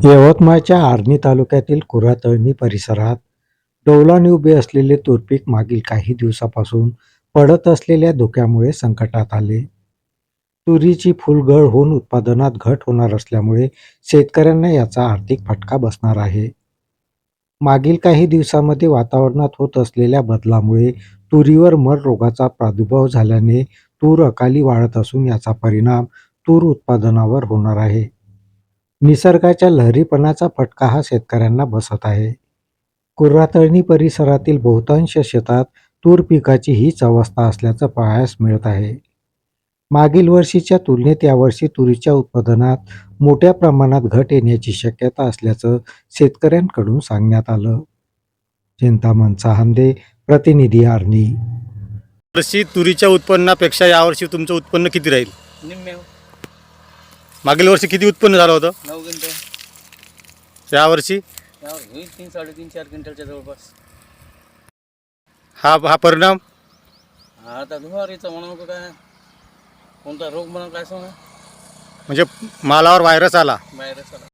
यवतमाळच्या आर्णी तालुक्यातील कुरातळणी परिसरात डौलाने उभे असलेले तूरपीक मागील काही दिवसापासून पडत असलेल्या धोक्यामुळे संकटात आले. तुरीची फुलगळ होऊन उत्पादनात घट होणार असल्यामुळे शेतकऱ्यांना याचा आर्थिक फटका बसणार आहे. मागील काही दिवसामध्ये वातावरणात होत असलेल्या बदलामुळे तुरीवर मर रोगाचा प्रादुर्भाव झाल्याने तूर अकाली वाढत असून याचा परिणाम तूर उत्पादनावर होणार आहे. निसर्गाच्या लहरीपणाचा फटका हा शेतकऱ्यांना बसत आहे. कुर्रातळणी परिसरातील बहुतांश शेतात तूर पिकाची हीच अवस्था असल्याचं पाहायला मिळत आहे. मागील वर्षीच्या तुलनेत यावर्षी तुरीच्या उत्पादनात मोठ्या प्रमाणात घट येण्याची शक्यता असल्याचं शेतकऱ्यांकडून सांगण्यात आलं. चिंतामण चहांदे प्रतिनिधी आर्णी. वर्षी तुरीच्या उत्पन्नापेक्षा यावर्षी तुमचं उत्पन्न किती राहील? मागील वर्षी किती उत्पन्न झालं होतं? नऊ क्विंटल. यावर्षी यावर होईल तीन साडेतीन चार क्विंटलच्या जवळपास. हा हा परिणाम? आता दुहारीचा म्हणू का काय? कोणता रोग म्हणून काय सांगा? म्हणजे मालावर व्हायरस आला. बाहेर चला